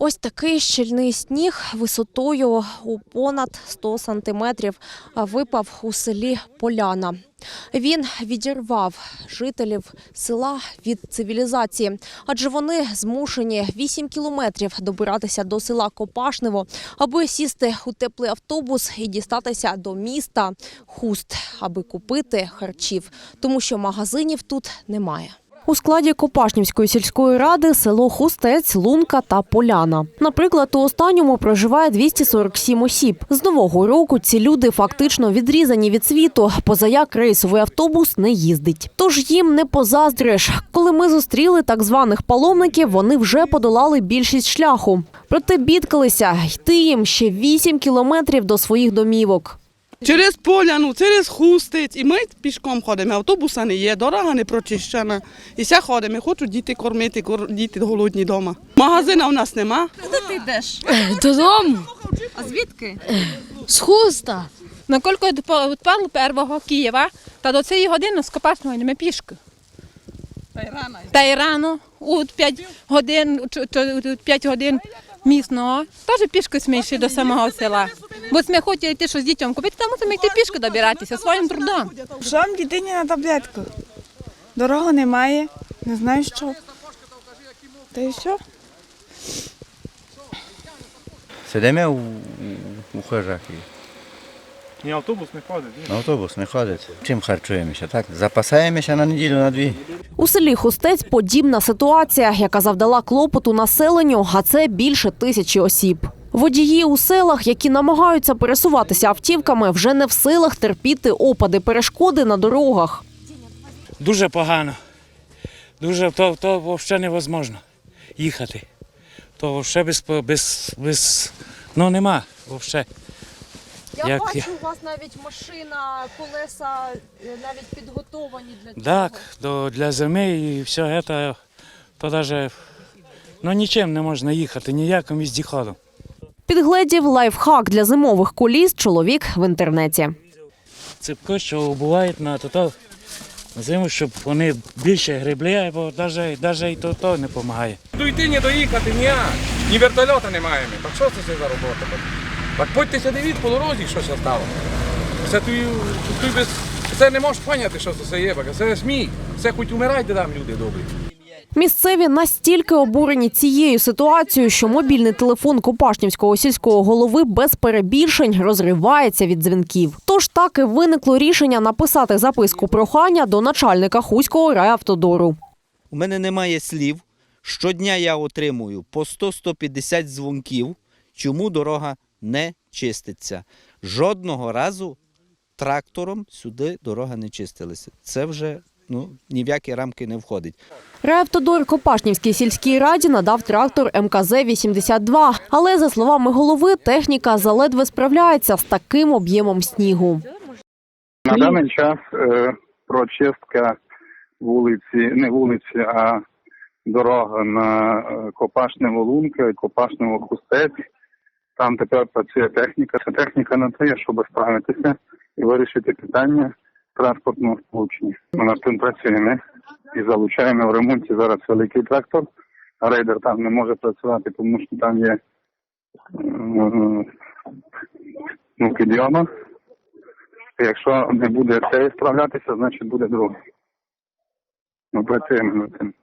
Ось такий щільний сніг висотою у понад 100 сантиметрів випав у селі Поляна. Він відірвав жителів села від цивілізації, адже вони змушені 8 кілометрів добиратися до села Копашнево, аби сісти у теплий автобус і дістатися до міста Хуст, аби купити харчів, тому що магазинів тут немає. У складі Копашнівської сільської ради село Хустець, Лунка та Поляна. Наприклад, у останньому проживає 247 осіб. З нового року ці люди фактично відрізані від світу, позаяк рейсовий автобус не їздить. Тож їм не позаздриш. Коли ми зустріли так званих паломників, вони вже подолали більшість шляху. Проте бідкалися йти їм ще 8 кілометрів до своїх домівок. Через поляну, через хустиць. І ми пішком ходимо. Автобуса не є, дорога не прочищена. І все ходимо. Хочу діти кормити, кор- діти голодні вдома. Магазина у нас нема. ти йдеш? Додому А звідки? з хуста. На кілька відпало первого Києва, та до цієї години з Копашного йдемо пішки. Та й рано, у 5 годин, ч- ч- 5 годин місного, теж пішки ми до самого села. Бо ми хотіли йти щось дітям купити, там мусимо йти пішки добиратися своїм трудом. Пішла дитині на таблетку. Дороги немає, не знаю що. Та й все. Сидимо у, у хижах і Ні, автобус не ходить. Ні. автобус не ходить. Чим харчуємося? Так, запасаємося на неділю, на дві. У селі Хустець подібна ситуація, яка завдала клопоту населенню, а це більше тисячі осіб. Водії у селах, які намагаються пересуватися автівками, вже не в силах терпіти опади перешкоди на дорогах. Дуже погано. Дуже то, то взагалі невозможно їхати. То взагалі без, без, без ну нема взагалі. Я Як- бачу, у вас навіть машина, колеса е, навіть підготовані для цього. Так, до, для зими і все це, то навіть ну, нічим не можна їхати, ніяким віздіходом. Підгледів лайфхак для зимових коліс чоловік в інтернеті. Ципко, що бувають на то, то на зиму, щоб вони більше гребли, бо навіть, навіть і то, то не допомагає. Дойти, не доїхати, ні. Ні вертольота не маємо. Так що це за робота? Так, так подьтеся дивіться по дорозі, що це стало. Це, тут, тут без... це не можеш поняти, що це є. бо Це сміх. Це хоч умирайте там люди добрі. Місцеві настільки обурені цією ситуацією, що мобільний телефон Копашнівського сільського голови без перебільшень розривається від дзвінків. Тож так і виникло рішення написати записку прохання до начальника Хуського райавтодору. У мене немає слів. Щодня я отримую по 100-150 дзвонків, чому дорога не чиститься. Жодного разу трактором сюди дорога не чистилася. Це вже ну, ні в які рамки не входить. Райавтодор Копашнівській сільській раді надав трактор МКЗ-82. Але, за словами голови, техніка заледве справляється з таким об'ємом снігу. На даний час е, прочистка вулиці, не вулиці, а дорога на е, Копашнево Лунка і Копашнево Хустець. Там тепер працює техніка. Ця техніка на те, щоб справитися і вирішити питання транспортного сполучення. Ми над тим працюємо і залучаємо в ремонті зараз великий трактор. Рейдер там не може працювати, тому що там є е, ну, підйома. Якщо не буде цей справлятися, значить буде другий. Ми працюємо над цим.